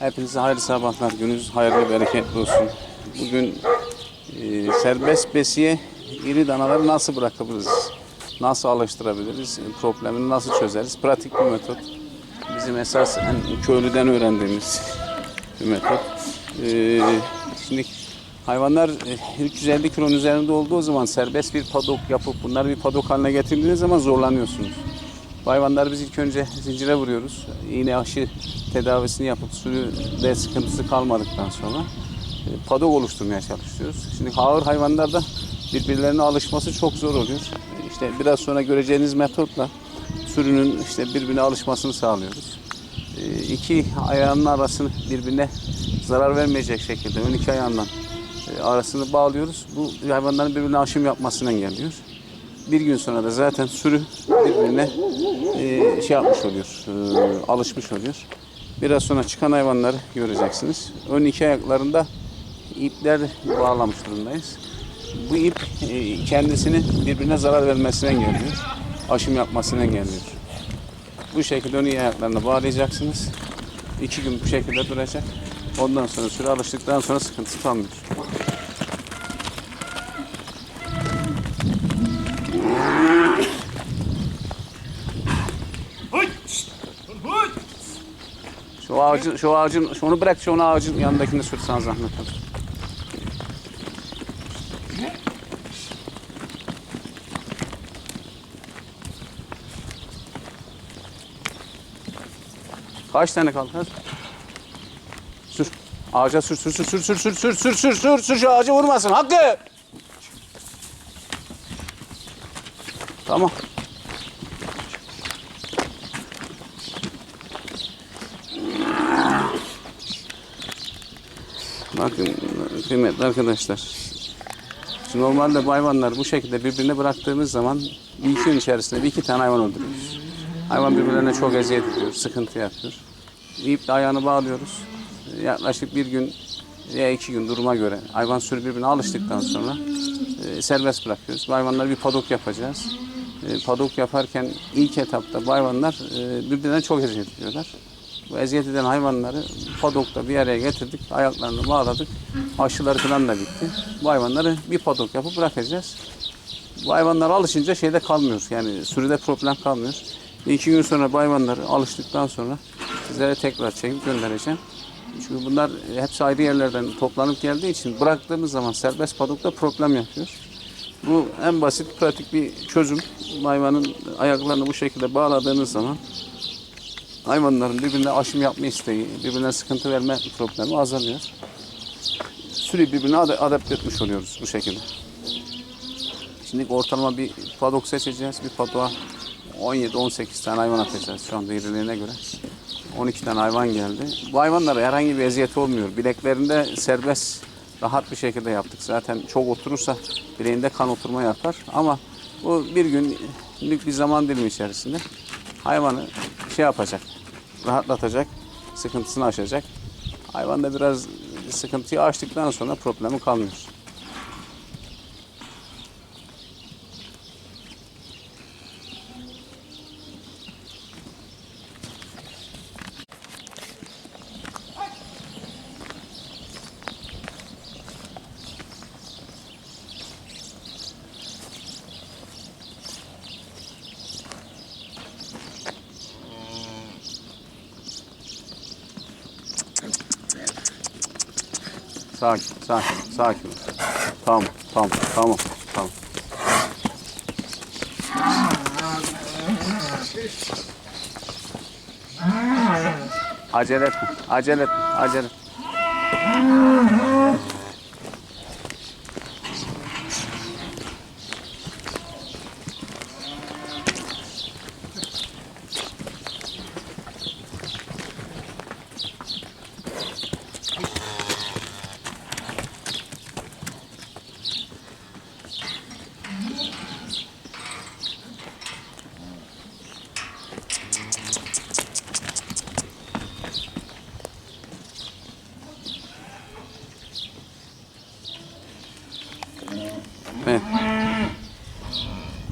Hepinize hayırlı sabahlar. Gününüz hayırlı bereketli olsun. Bugün e, serbest besiye iri danaları nasıl bırakabiliriz? Nasıl alıştırabiliriz? E, Problemini nasıl çözeriz? Pratik bir metot. Bizim esasen köylüden öğrendiğimiz bir metot. E, şimdi hayvanlar e, 350 kilonun üzerinde olduğu zaman serbest bir padok yapıp bunları bir padok haline getirdiğiniz zaman zorlanıyorsunuz. Bu hayvanları biz ilk önce zincire vuruyoruz. İğne aşı tedavisini yapıp sürüde sıkıntısı kalmadıktan sonra e, padok oluşturmaya çalışıyoruz. Şimdi ağır hayvanlarda birbirlerine alışması çok zor oluyor. İşte biraz sonra göreceğiniz metotla sürünün işte birbirine alışmasını sağlıyoruz. E, İki ayağının arasını birbirine zarar vermeyecek şekilde ön iki ayağından e, arasını bağlıyoruz. Bu hayvanların birbirine aşım yapmasını engelliyor. Bir gün sonra da zaten sürü birbirine e, şey yapmış oluyor, e, alışmış oluyor. Biraz sonra çıkan hayvanları göreceksiniz. Ön iki ayaklarında ipler bağlamış durumdayız. Bu ip e, kendisini birbirine zarar vermesine engelliyor. Aşım yapmasını engelliyor. Bu şekilde ön iki ayaklarını bağlayacaksınız. İki gün bu şekilde duracak. Ondan sonra süre alıştıktan sonra sıkıntısı kalmıyor. Şu ağacın, şu ağacın, şunu bırak şu onu ağacın yanındakini sürsen zahmet olur. Kaç tane kaldı? Hadi. Sür. Ağaca sür sür sür sür sür sür sür sür sür sür sür şu ağacı vurmasın. Hakkı. Tamam. Bakın kıymetli arkadaşlar. Şimdi normalde bu hayvanlar bu şekilde birbirine bıraktığımız zaman bir iki gün içerisinde bir iki tane hayvan öldürüyoruz. Hayvan birbirlerine çok eziyet ediyor, sıkıntı yapıyor. İple ayağını bağlıyoruz. Yaklaşık bir gün veya iki gün duruma göre hayvan sürü birbirine alıştıktan sonra e, serbest bırakıyoruz. Bu hayvanları bir padok yapacağız. E, padok yaparken ilk etapta bu hayvanlar e, birbirine çok eziyet ediyorlar. Bu eziyet eden hayvanları padokta bir araya getirdik, ayaklarını bağladık, aşıları falan da bitti. Bu hayvanları bir padok yapıp bırakacağız. Bu hayvanlar alışınca şeyde kalmıyor, yani sürüde problem kalmıyor. Bir iki gün sonra bu hayvanları alıştıktan sonra sizlere tekrar çekip göndereceğim. Çünkü bunlar hepsi ayrı yerlerden toplanıp geldiği için bıraktığımız zaman serbest padokta problem yapıyor. Bu en basit, pratik bir çözüm. Hayvanın ayaklarını bu şekilde bağladığınız zaman hayvanların birbirine aşım yapma isteği, birbirine sıkıntı verme problemi azalıyor. Sürü birbirine ad- adapte etmiş oluyoruz bu şekilde. Şimdi ortalama bir padok seçeceğiz. Bir padoğa 17-18 tane hayvan atacağız şu anda iriliğine göre. 12 tane hayvan geldi. Bu hayvanlara herhangi bir eziyeti olmuyor. Bileklerinde serbest, rahat bir şekilde yaptık. Zaten çok oturursa bileğinde kan oturma yapar. Ama bu bir günlük bir zaman dilimi içerisinde hayvanı şey yapacak, rahatlatacak, sıkıntısını aşacak. Hayvan da biraz sıkıntıyı aştıktan sonra problemi kalmıyor. Sakin, sakin, sakin. Tamam, tamam, tamam, tamam. Acele etme, acele etme, acele etme.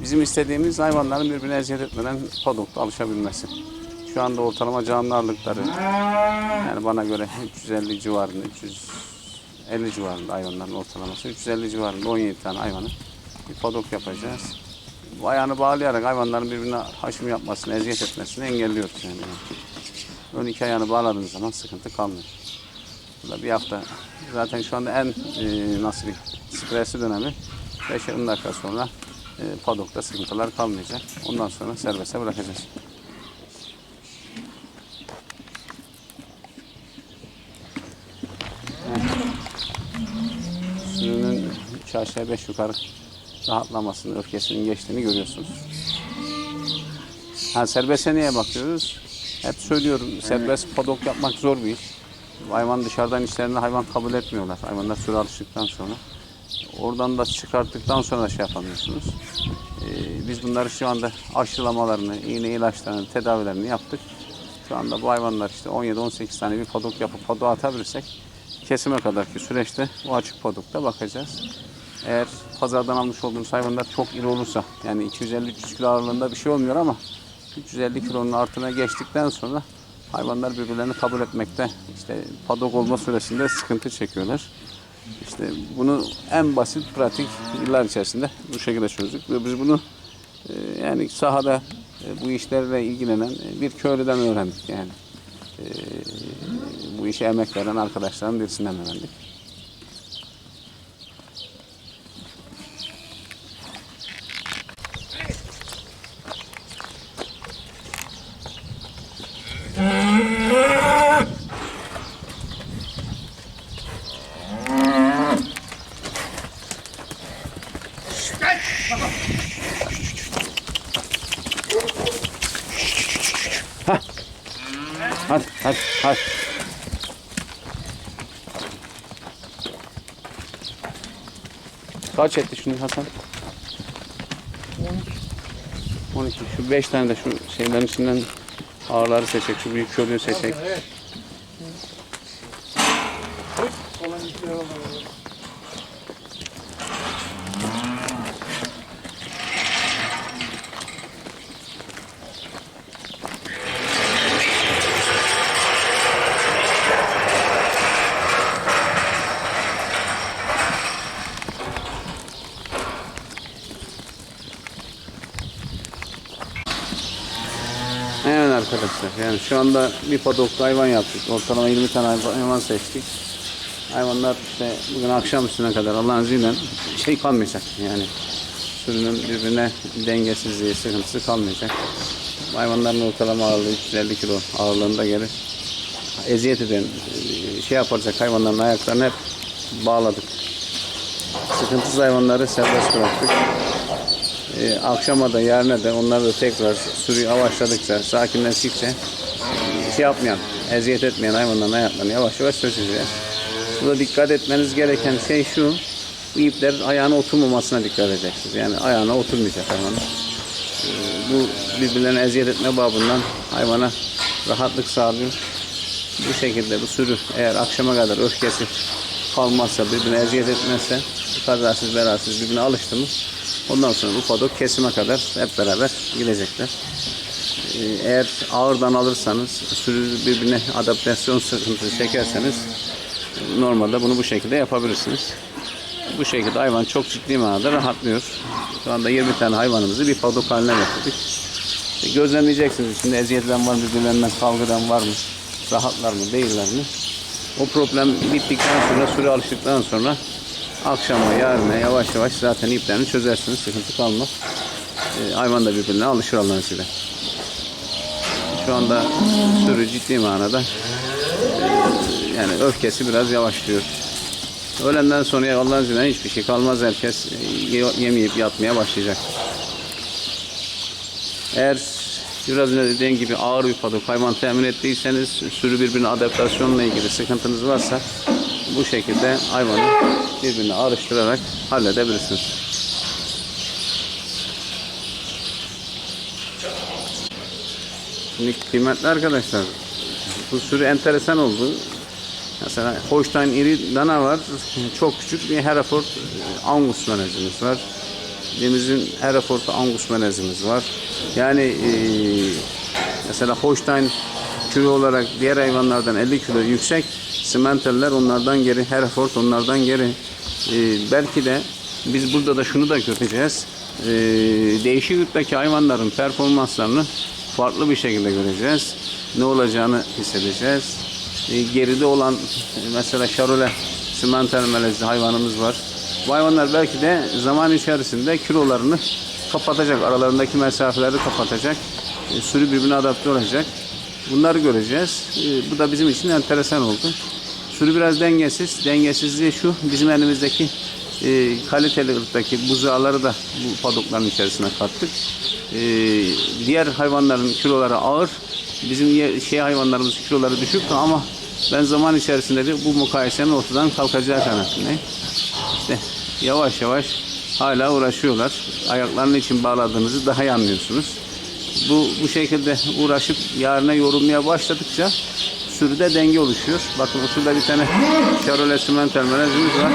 Bizim istediğimiz hayvanların birbirine eziyet etmeden padokta alışabilmesi. Şu anda ortalama canlı ağırlıkları yani bana göre 350 civarında 350 civarında hayvanların ortalaması 350 civarında 17 tane hayvanı bir padok yapacağız. Ayağını bağlayarak hayvanların birbirine haşım yapmasını, eziyet etmesini engelliyoruz yani. Ön iki ayağını bağladığınız zaman sıkıntı kalmıyor. Burada bir hafta zaten şu anda en e, nasıl diyeyim stresli dönemi 5-10 dakika sonra e, padokta sıkıntılar kalmayacak. Ondan sonra serbeste bırakacağız. Sürünün üç aşağı beş yukarı rahatlamasını, öfkesinin geçtiğini görüyorsunuz. Ha, serbeste niye bakıyoruz? Hep söylüyorum serbest padok yapmak zor bir iş. Hayvan dışarıdan işlerini hayvan kabul etmiyorlar. Hayvanlar süre alıştıktan sonra. Oradan da çıkarttıktan sonra da şey yapamıyorsunuz. Ee, biz bunları şu anda aşılamalarını, iğne ilaçlarını, tedavilerini yaptık. Şu anda bu hayvanlar işte 17-18 tane bir padok yapıp padoğa atabilirsek kesime kadarki süreçte o açık padokta bakacağız. Eğer pazardan almış olduğumuz hayvanlar çok iri olursa yani 250-300 kilo ağırlığında bir şey olmuyor ama 350 kilonun altına geçtikten sonra hayvanlar birbirlerini kabul etmekte işte padok olma süresinde sıkıntı çekiyorlar. İşte bunu en basit pratik yıllar içerisinde bu şekilde çözdük ve biz bunu e, yani sahada e, bu işlerle ilgilenen e, bir köylüden öğrendik yani. Bu işe emek veren arkadaşların birisinden öğrendik. Hadi hadi hadi. Kaç etti şunu Hasan? 12. Şu 5 tane de şu şeylerin içinden ağırları seçecek. Şu büyük körüğü seçecek. Evet arkadaşlar yani şu anda bir padokta hayvan yaptık. Ortalama 20 tane hayvan- seçtik. Hayvanlar işte bugün akşam üstüne kadar Allah'ın izniyle şey kalmayacak yani sürünün birbirine dengesizliği, sıkıntısı kalmayacak. Hayvanların ortalama ağırlığı 350 kilo ağırlığında gelir. Eziyet eden, şey yapacak hayvanların ayaklarını hep bağladık. Sıkıntısız hayvanları serbest bıraktık. Ee, akşama da yarına da onları da tekrar sürüyü yavaşladıkça, sakinleştikçe e, şey yapmayan, eziyet etmeyen hayvanların ayaklarını yavaş yavaş çözeceğiz. Burada dikkat etmeniz gereken şey şu, bu ipler ayağına oturmamasına dikkat edeceksiniz. Yani ayağına oturmayacak hayvanın. Ee, bu birbirlerine eziyet etme babından hayvana rahatlık sağlıyor. Bu şekilde bu sürü eğer akşama kadar öfkesi kalmazsa, birbirine eziyet etmezse, kazasız belasız birbirine alıştı mı ondan sonra bu padok kesime kadar hep beraber gidecekler. Ee, Eğer ağırdan alırsanız, sürü birbirine adaptasyon sıkıntısı çekerseniz normalde bunu bu şekilde yapabilirsiniz. Bu şekilde hayvan çok ciddi manada rahatlıyor. Şu anda 20 tane hayvanımızı bir padok haline getirdik. E, Gözlemleyeceksiniz içinde eziyet eden var mı, birbirlerinden kavga eden var mı, rahatlar mı, değiller mi? O problem bittikten sonra, süre alıştıktan sonra akşama, yarına yavaş yavaş zaten iplerini çözersiniz, sıkıntı kalmaz. E, hayvan da birbirine alışır Allah'ın izniyle. Şu anda sürü ciddi manada e, yani öfkesi biraz yavaşlıyor. Öğlenden sonra Allah'ın izniyle hiçbir şey kalmaz. Herkes e, ye- yemeyip yatmaya başlayacak. Eğer biraz önce dediğim gibi ağır bir padok hayvan temin ettiyseniz sürü birbirine adaptasyonla ilgili sıkıntınız varsa bu şekilde hayvanı birbirine ayrıştırarak halledebilirsiniz. Şimdi kıymetli arkadaşlar bu sürü enteresan oldu. Mesela Holstein iri dana var. Çok küçük bir Hereford Angus melezimiz var. Elimizin Hereford Angus melezimiz var. Yani e, Mesela Holstein kilo olarak diğer hayvanlardan 50 kilo yüksek. Simenterler onlardan geri, Hereford onlardan geri. Ee, belki de biz burada da şunu da göreceğiz. Ee, değişik ırktaki hayvanların performanslarını farklı bir şekilde göreceğiz. Ne olacağını hissedeceğiz. Ee, geride olan e, mesela Charolais simenter melezli hayvanımız var. Hayvanlar belki de zaman içerisinde kilolarını kapatacak. Aralarındaki mesafeleri kapatacak. E, sürü birbirine adapte olacak. Bunları göreceğiz. E, bu da bizim için enteresan oldu. Sürü biraz dengesiz. Dengesizliği şu. Bizim elimizdeki e, kaliteli ırktaki buzağları da bu padokların içerisine kattık. E, diğer hayvanların kiloları ağır. Bizim şey hayvanlarımız kiloları düşük ama ben zaman içerisinde de bu mukayesenin ortadan kalkacağı kanaatindeyim. İşte yavaş yavaş hala uğraşıyorlar. Ayaklarının için bağladığınızı daha iyi anlıyorsunuz. Bu, bu şekilde uğraşıp yarına yorulmaya başladıkça sürüde denge oluşuyor. Bakın şurada bir tane Charolais Simmental melezimiz var.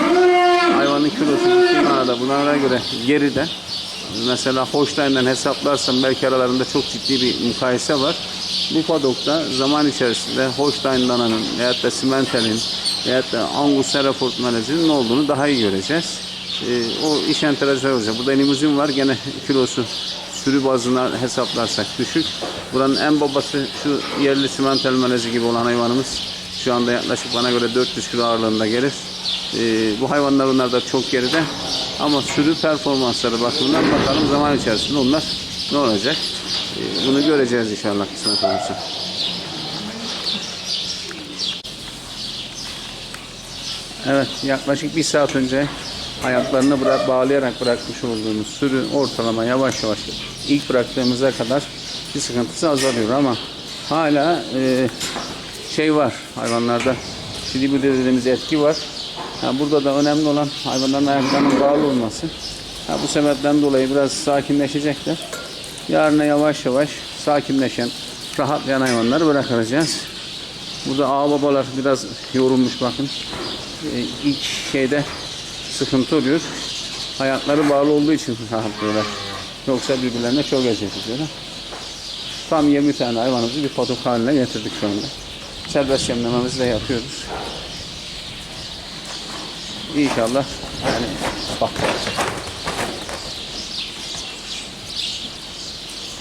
Hayvanın kilosu ciddi manada bunlara göre geride. Mesela Holstein'den hesaplarsam belki aralarında çok ciddi bir mukayese var. Bu padokta zaman içerisinde Holstein dananın veyahut da Simmental'in veyahut da Angus Hereford melezinin ne olduğunu daha iyi göreceğiz. Ee, o iş enteresan olacak. Burada limuzin var. Gene kilosu sürü bazına hesaplarsak düşük. Buranın en babası şu yerli simental melezi gibi olan hayvanımız. Şu anda yaklaşık bana göre 400 kilo ağırlığında gelir. Ee, bu hayvanlar onlar da çok geride. Ama sürü performansları bakımından bakalım zaman içerisinde onlar ne olacak? Ee, bunu göreceğiz inşallah kısmet olursa. Evet, yaklaşık bir saat önce ayaklarını bırak, bağlayarak bırakmış olduğumuz sürü ortalama yavaş yavaş ilk bıraktığımıza kadar bir sıkıntısı azalıyor ama hala e, şey var hayvanlarda şimdi dediğimiz etki var. Ha, burada da önemli olan hayvanların ayaklarının bağlı olması. Ha, bu sebepten dolayı biraz sakinleşecekler. Yarına yavaş yavaş sakinleşen, rahatlayan hayvanları bırakacağız. Burada ağ babalar biraz yorulmuş bakın. Ee, ilk şeyde sıkıntı oluyor. Ayakları bağlı olduğu için rahatlıyorlar. Yoksa birbirlerine çok eziyet. Tam 20 tane hayvanımızı bir patok haline getirdik şu anda. Serbest yemlememizi de yapıyoruz. İnşallah yani bak.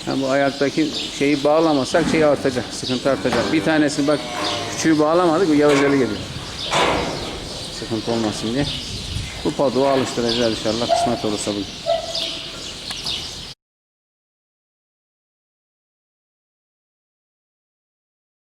Ha, bu ayaktaki şeyi bağlamasak şey artacak, sıkıntı artacak. Bir tanesi bak küçüğü bağlamadık, bu gevezeli geliyor. Sıkıntı olmasın diye. Bu padoğu alıştıracağız inşallah kısmet olursa bugün.